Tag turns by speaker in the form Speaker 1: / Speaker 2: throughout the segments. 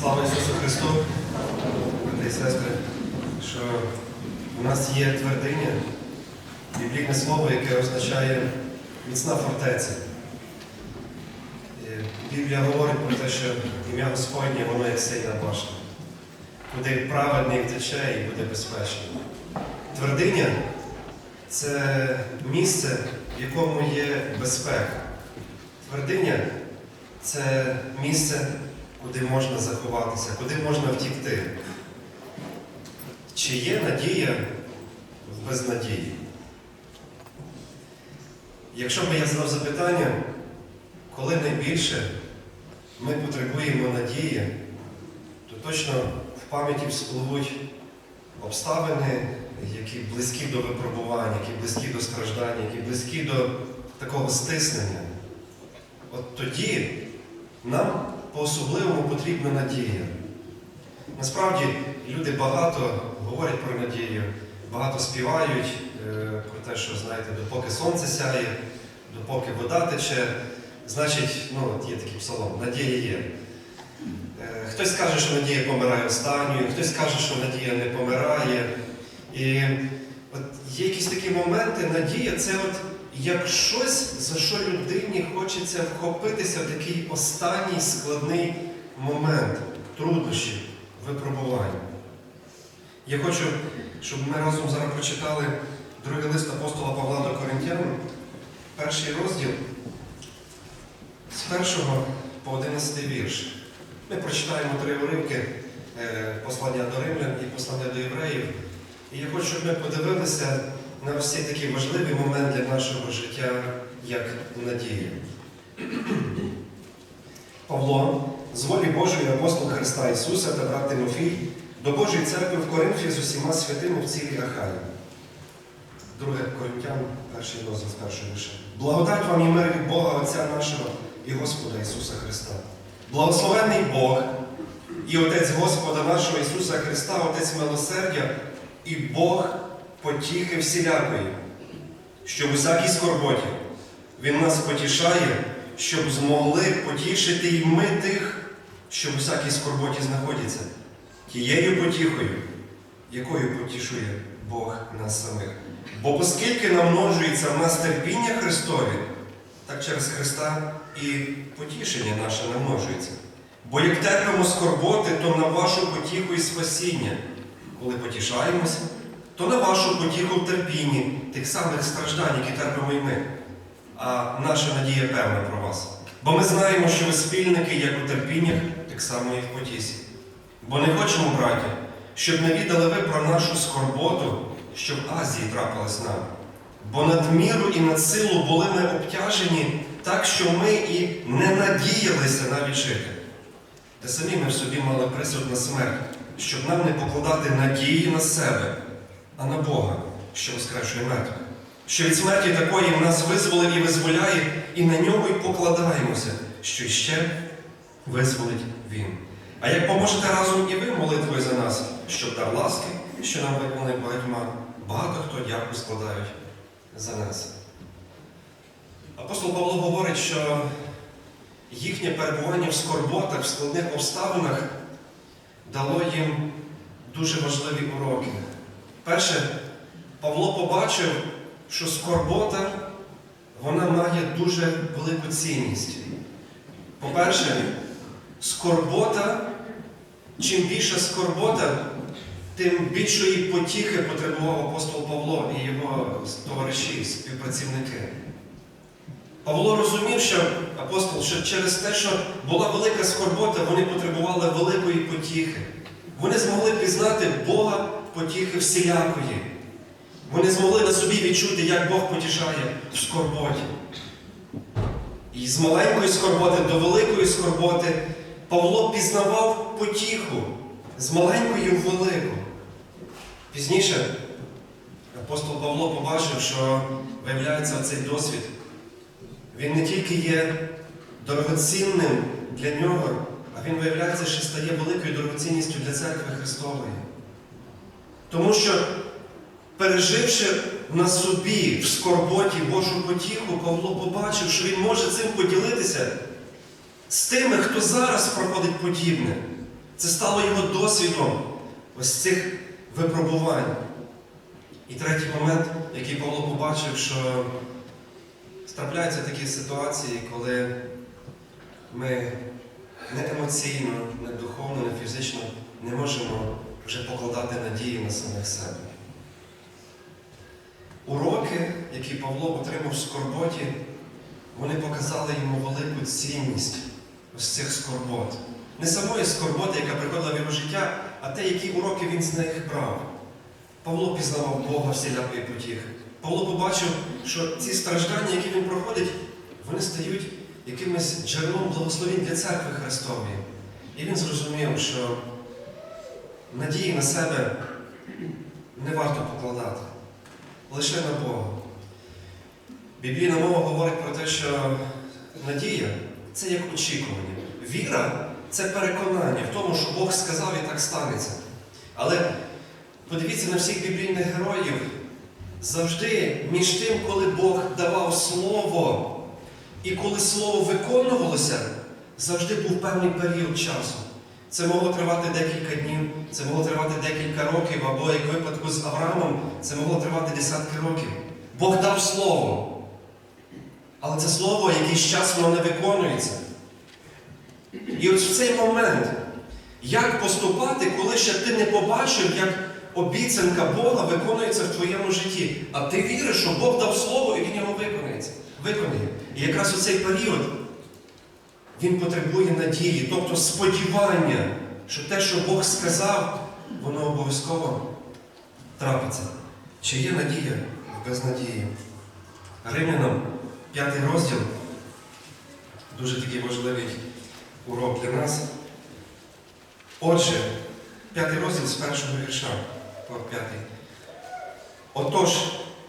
Speaker 1: Слава Ісусу Христу, брати і сестри, що у нас є твердиня, біблійне слово, яке означає міцна фортеця. Біблія говорить про те, що ім'я Господнє, воно як сильна башта, куди праведний втече і буде безпечний. Твердиня це місце, в якому є безпека. Твердиня це місце, куди можна заховатися, куди можна втікти. Чи є надія в безнадії? Якщо б я задав запитання, коли найбільше ми потребуємо надії, то точно в пам'яті вспливуть обставини, які близькі до випробувань, які близькі до страждання, які близькі до такого стиснення. От тоді нам по-особливому потрібна надія. Насправді люди багато говорять про надію, багато співають е, про те, що, знаєте, допоки сонце сяє, допоки вода тече, значить, ну, от є такий псалом, надія є. Е, Хтось каже, що надія помирає останньою, хтось каже, що надія не помирає. І от є якісь такі моменти, надія це от як щось, за що людині хочеться вхопитися в такий останній складний момент труднощів, випробувань. Я хочу, щоб ми разом зараз прочитали другий лист апостола Павла до Коринтян, перший розділ з першого по 11 вірш. Ми прочитаємо три уривки е, послання до римлян і послання до євреїв. І я хочу, щоб ми подивилися на ось цей такий важливий момент для нашого життя, як надія. Павло, з волі Божої апостол Христа Ісуса та брат Тимофій, до Божої церкви в Коринфі з усіма святими в цілій Ахаї. Друге Коринтян, перший розділ з першого вірша. Благодать вам і мир від Бога Отця нашого і Господа Ісуса Христа. Благословенний Бог і Отець Господа нашого Ісуса Христа, Отець милосердя і Бог потіхи всілякої, що в усякій скорботі Він нас потішає, щоб змогли потішити і ми тих, що в усякій скорботі знаходяться, тією потіхою, якою потішує Бог нас самих. Бо оскільки намножується в нас терпіння Христові, так через Христа і потішення наше намножується. Бо як терпимо скорботи, то на вашу потіху і спасіння, коли потішаємося, то на вашу потіху в терпінні тих самих страждань, які терпимо і ми. А наша надія певна про вас. Бо ми знаємо, що ви спільники як у терпіннях, так само і в потісі. Бо не хочемо, браті, щоб не віддали ви про нашу скорботу, що в Азії трапилась нам. Бо надміру і над силу були ми обтяжені так, що ми і не надіялися навіть жити. Та самі ми в собі мали присуд на смерть, щоб нам не покладати надії на себе, а на Бога, що воскрешує мертвих. Що від смерті такої нас визволив і визволяє, і на нього й покладаємося, що іще визволить Він. А як поможете разом і ви молитвою за нас, щоб дар ласки, що нам виконує багатьма, багато хто дяку складають за нас. Апостол Павло говорить, що їхнє перебування в скорботах, в складних обставинах дало їм дуже важливі уроки. Перше, Павло побачив, що скорбота вона має дуже велику цінність. По-перше, скорбота, чим більша скорбота, тим більшої потіхи потребував апостол Павло і його товариші, співпрацівники. Павло розумів, що апостол, що через те, що була велика скорбота, вони потребували великої потіхи. Вони змогли пізнати Бога потіхи всілякої. Вони змогли на собі відчути, як Бог потішає в скорботі. І з маленької скорботи до великої скорботи Павло пізнавав потіху з маленької в велику. Пізніше апостол Павло побачив, що виявляється цей досвід. Він не тільки є дорогоцінним для нього, а він виявляється, що стає великою дорогоцінністю для церкви Христової. Тому що, переживши на собі в скорботі Божу потіху, Павло побачив, що він може цим поділитися з тими, хто зараз проходить подібне. Це стало його досвідом ось цих випробувань. І третій момент, який Павло побачив, що трапляються такі ситуації, коли ми не емоційно, не духовно, не фізично не можемо вже покладати надії на самих себе. Уроки, які Павло отримав в скорботі, вони показали йому велику цінність ось цих скорбот. Не самої скорботи, яка приходила в його життя, а те, які уроки він з них брав. Павло пізнавав Бога всілякої потіхи. Павло побачив, що ці страждання, які він проходить, вони стають якимось джерелом благословень для церкви Христової. І він зрозумів, що надії на себе не варто покладати, лише на Бога. Біблійна мова говорить про те, що надія це як очікування. Віра це переконання в тому, що Бог сказав і так станеться. Але подивіться на всіх біблійних героїв. Завжди між тим, коли Бог давав слово, і коли слово виконувалося, завжди був певний період часу. Це могло тривати декілька днів, це могло тривати декілька років, або як випадку з Авраамом, це могло тривати десятки років. Бог дав слово. Але це слово якийсь час воно не виконується. І ось в цей момент, як поступати, коли ще ти не побачив, як обіцянка Бога виконується в твоєму житті, а ти віриш, що Бог дав слово і він його виконується. Виконує. І якраз у цей період він потребує надії, тобто сподівання, що те, що Бог сказав, воно обов'язково трапиться. Чи є надія в безнадії? Римлянам, п'ятий розділ, дуже такий важливий урок для нас. Отже, п'ятий розділ з першого вірша. От. Отож,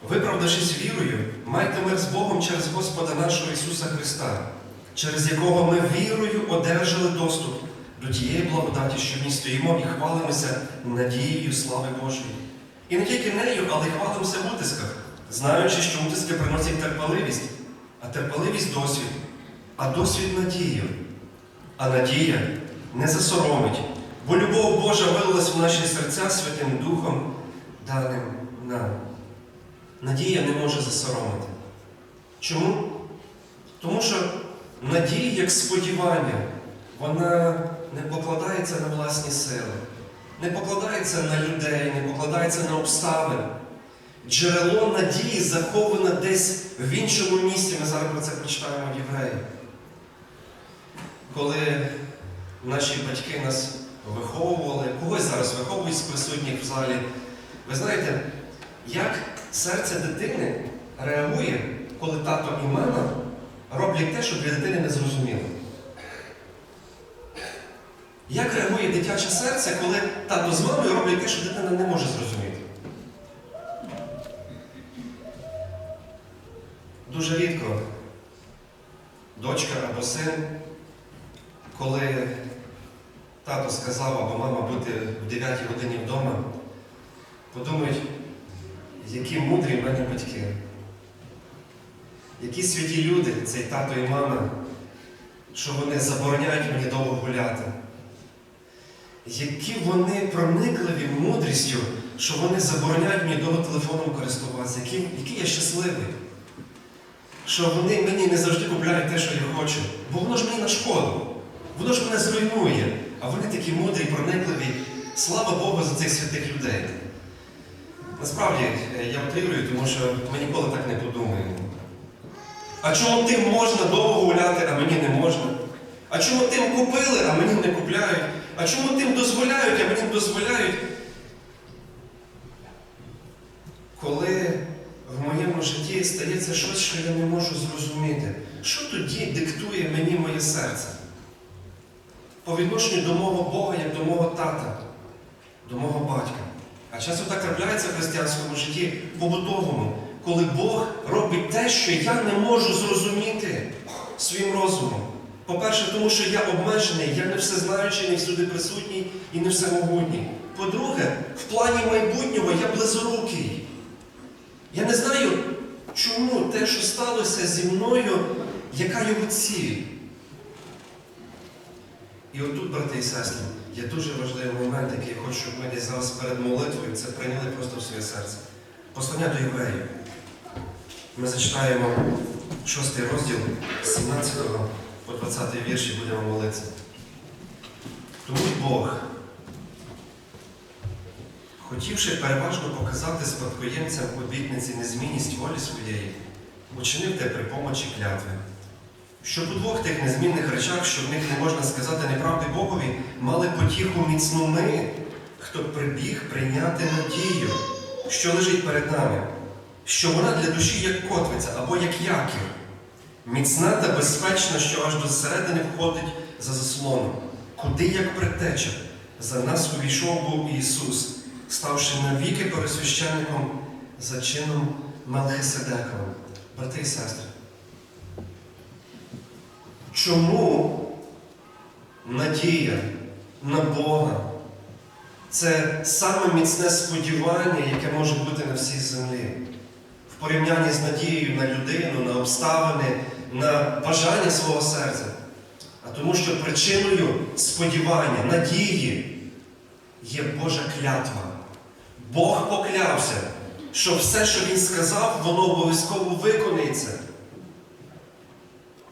Speaker 1: виправдавшись вірою, майте мир з Богом через Господа нашого Ісуса Христа, через якого ми вірою одержали доступ до тієї благодаті, що в ній стоїмо і хвалимося надією слави Божої. І не тільки нею, але й хвалимося в утисках, знаючи, що утиски приносять терпеливість, а терпеливість досвід, а досвід надію. А надія не засоромить, бо любов Божа вилилась в наші серця Святим Духом, даним нам. Надія не може засоромити. Чому? Тому що надія, як сподівання, вона не покладається на власні сили, не покладається на людей, не покладається на обставини. Джерело надії заховане десь в іншому місці. Ми зараз про це прочитаємо в Євреї. Коли наші батьки нас виховували, когось зараз виховують з присутніх в залі, ви знаєте, як серце дитини реагує, коли тато і мама роблять те, що для дитини не зрозуміло. Як реагує дитяче серце, коли тато з мамою роблять те, що дитина не може зрозуміти? Дуже рідко дочка або син, коли тато сказав або мама бути в 9 годині вдома, подумають, які мудрі в мене батьки, які святі люди, цей тато і мама, що вони забороняють мені довго гуляти. Які вони проникливі мудрістю, що вони забороняють мені довго телефоном користуватися, який, який я щасливий. Що вони мені не завжди купляють те, що я хочу. Бо воно ж мені на шкоду. Воно ж мене зруйнує. А вони такі мудрі, проникливі. Слава Богу за цих святих людей. Насправді, е, я утрирую, тому що ми ніколи так не подумаємо. А чому тим можна довго гуляти, а мені не можна? А чому тим купили, а мені не купляють? А чому тим дозволяють, а мені дозволяють? Коли в моєму житті стається щось, що я не можу зрозуміти, що тоді диктує мені моє серце? По відношенню до мого Бога, як до мого тата, до мого батька. А часто так трапляється в християнському житті побутовому, коли Бог робить те, що я не можу зрозуміти своїм розумом. По-перше, тому що я обмежений, я не всезнаючий, не всюди присутній і не всемогутній. По-друге, в плані майбутнього я близорукий. Я не знаю, чому те, що сталося зі мною, яка його ціль. І отут, брати і сестри, є дуже важливий момент, який я хочу, щоб ми зараз перед молитвою це прийняли просто в своє серце. Послання до євреїв. Ми зачитаємо 6 розділ з 17 по 20 вірш і будемо молитися. Тому Бог, хотівши переважно показати спадкоємцям обітниці незмінність волі своєї, учинив те при помочі клятви. Щоб у двох тих незмінних речах, що в них не можна сказати неправди Богові, мали потіху міцну ми, хто прибіг прийняти надію, що лежить перед нами, що вона для душі як котвиця або як якір, міцна та безпечна, що аж до середини входить за заслоном, куди як предтеча, за нас увійшов був Ісус, ставши навіки пересвященником за чином Мелхиседековим. Брати і сестри, чому надія на Бога це саме міцне сподівання, яке може бути на всій землі? В порівнянні з надією на людину, на обставини, на бажання свого серця. А тому, що причиною сподівання, надії є Божа клятва. Бог поклявся, що все, що Він сказав, воно обов'язково виконується.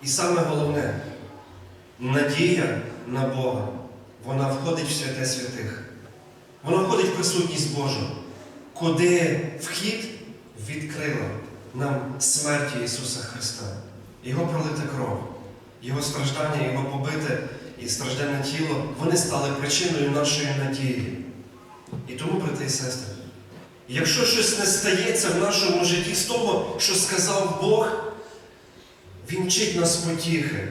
Speaker 1: І саме головне, надія на Бога, вона входить в святе святих. Вона входить в присутність Божу, куди вхід відкрила нам смерті Ісуса Христа, Його пролита кров, Його страждання, Його побите і стражденне тіло, вони стали причиною нашої надії. І тому, брати і сестри, якщо щось не стається в нашому житті з того, що сказав Бог, Він вчить нас потіхи.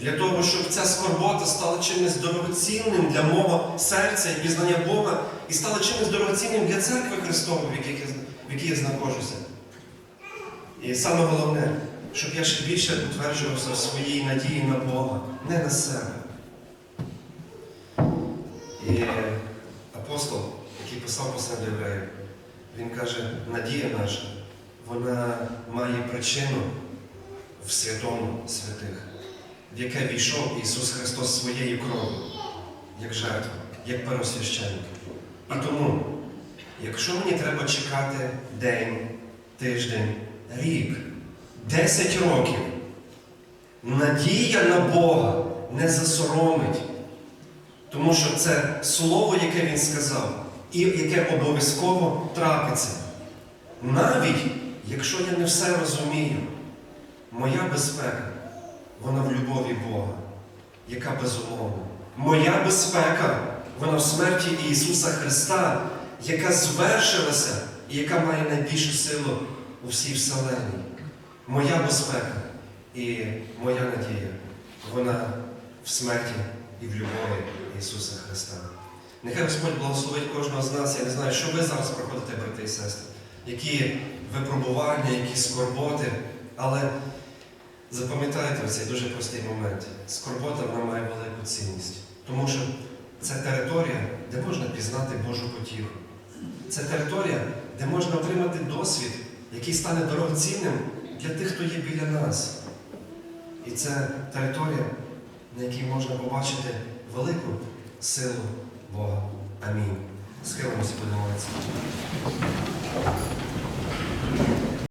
Speaker 1: Для того, щоб ця скорбота стала чимось дорогоцінним для мого серця і пізнання Бога, і стала чимось дорогоцінним для церкви Христової, в якій я, в якій я знаходжуся. І саме головне, щоб я ще більше утверджувався в своїй надії на Бога, не на себе. І апостол, який писав до євреїв, він каже, надія наша, вона має причину в святому святих, в яке війшов Ісус Христос своєю кров'ю, як жертва, як первосвященник. І тому, якщо мені треба чекати день, тиждень, рік, 10 років, надія на Бога не засоромить. Тому що це слово, яке він сказав, і яке обов'язково трапиться. Навіть якщо я не все розумію, моя безпека, вона в любові Бога, яка безумовна. Моя безпека, вона в смерті Ісуса Христа, яка звершилася і яка має найбільшу силу у всій вселенні. Моя безпека і моя надія, вона в смерті і в любові Ісуса Христа. Нехай Господь благословить кожного з нас. Я не знаю, що ви зараз проходите, брати і сестри, які випробування, які скорботи, але запам'ятайте цей дуже простий момент. Скорбота вона має велику цінність, тому що це територія, де можна пізнати Божу потіху. Це територія, де можна отримати досвід, який стане дорогоцінним для тих, хто є біля нас. І це територія, на якій можна побачити велику силу Бога. Амінь. Схилимося, молитися.